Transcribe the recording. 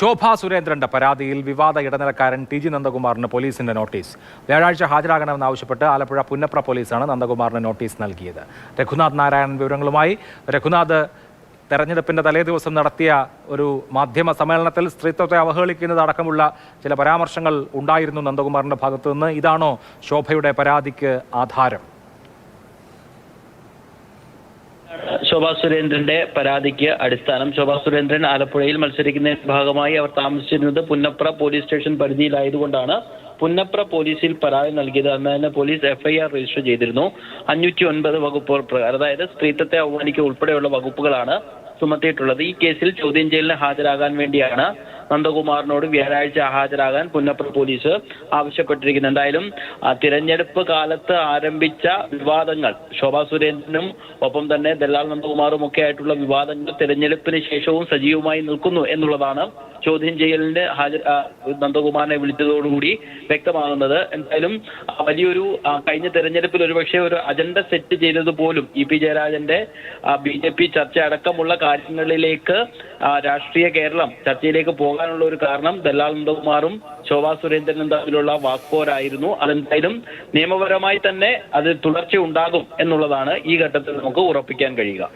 ശോഭാ സുരേന്ദ്രന്റെ പരാതിയിൽ വിവാദ ഇടനിലക്കാരൻ ടി ജി നന്ദകുമാറിന് പോലീസിന്റെ നോട്ടീസ്. വ്യാഴാഴ്ച ഹാജരാകണമെന്നാവശ്യപ്പെട്ട് ആലപ്പുഴ പുന്നപ്ര പോലീസാണ് നന്ദകുമാറിന് നോട്ടീസ് നൽകിയത്. രഘുനാഥ് നാരായണൻ വിവരങ്ങളുമായി. രഘുനാഥ് തെരഞ്ഞെടുപ്പിന്റെ തലേ ദിവസം നടത്തിയ ഒരു മാധ്യമ സമ്മേളനത്തിൽ സ്ത്രീത്വത്തെ അവഹേളിക്കുന്നത് അടക്കമുള്ള ചില പരാമർശങ്ങൾ ഉണ്ടായിരുന്നു നന്ദകുമാറിന്റെ ഭാഗത്തുനിന്ന്. ഇതാണോ ശോഭയുടെ പരാതിക്ക് ആധാരം? ശോഭാ സുരേന്ദ്രന്റെ പരാതിക്ക് അടിസ്ഥാനം. ശോഭാ സുരേന്ദ്രൻ ആലപ്പുഴയിൽ മത്സരിക്കുന്നതിന്റെ ഭാഗമായി അവർ താമസിച്ചിരുന്നത് പുന്നപ്ര പോലീസ് സ്റ്റേഷൻ പരിധിയിലായതുകൊണ്ടാണ് പുന്നപ്ര പോലീസിൽ പരാതി നൽകിയത് അന്ന് തന്നെ പോലീസ് എഫ്ഐആർ രജിസ്റ്റർ ചെയ്തിരുന്നു. അഞ്ഞൂറ്റി ഒൻപത് വകുപ്പുകൾ പ്രകാരം അതായത് സ്ത്രീത്വത്തെ അവമാനിക്കുക ഉൾപ്പെടെയുള്ള വകുപ്പുകളാണ് ചുമത്തിയിട്ടുള്ളത് ഈ കേസിൽ ചോദ്യം ചെയ്യലിന് ഹാജരാകാൻ വേണ്ടിയാണ് നന്ദകുമാറിനോട് വ്യാഴാഴ്ച ഹാജരാകാൻ പുന്നപ്ര പോലീസ് ആവശ്യപ്പെട്ടിരിക്കുന്നത്. എന്തായാലും തിരഞ്ഞെടുപ്പ് കാലത്ത് ആരംഭിച്ച വിവാദങ്ങൾ ശോഭാ സുരേന്ദ്രനും ഒപ്പം തന്നെ ദല്ലാൽ നന്ദകുമാറും ഒക്കെ ആയിട്ടുള്ള വിവാദങ്ങൾ തിരഞ്ഞെടുപ്പിന് ശേഷവും സജീവമായി നിൽക്കുന്നു എന്നുള്ളതാണ് ചോദ്യം ചെയ്യലിന്റെ ഹാജർ നന്ദകുമാറിനെ വിളിച്ചതോടുകൂടി വ്യക്തമാകുന്നത്. എന്തായാലും വലിയൊരു കഴിഞ്ഞ തെരഞ്ഞെടുപ്പിൽ ഒരുപക്ഷെ ഒരു അജണ്ട സെറ്റ് ചെയ്തത് പോലും ഇ പി ജയരാജന്റെ ബി ജെ പി ചർച്ച അടക്കമുള്ള കാര്യങ്ങളിലേക്ക് രാഷ്ട്രീയ കേരളം ചർച്ചയിലേക്ക് പോകാനുള്ള ഒരു കാരണം ദല്ലാൽ നന്ദകുമാറും ശോഭാ സുരേന്ദ്രനും തമ്മിലുള്ള വാക്പോരായിരുന്നു. അതെന്തായാലും നിയമപരമായി തന്നെ അത് തുടർച്ച ഉണ്ടാകും എന്നുള്ളതാണ് ഈ ഘട്ടത്തിൽ നമുക്ക് ഉറപ്പിക്കാൻ കഴിയുക.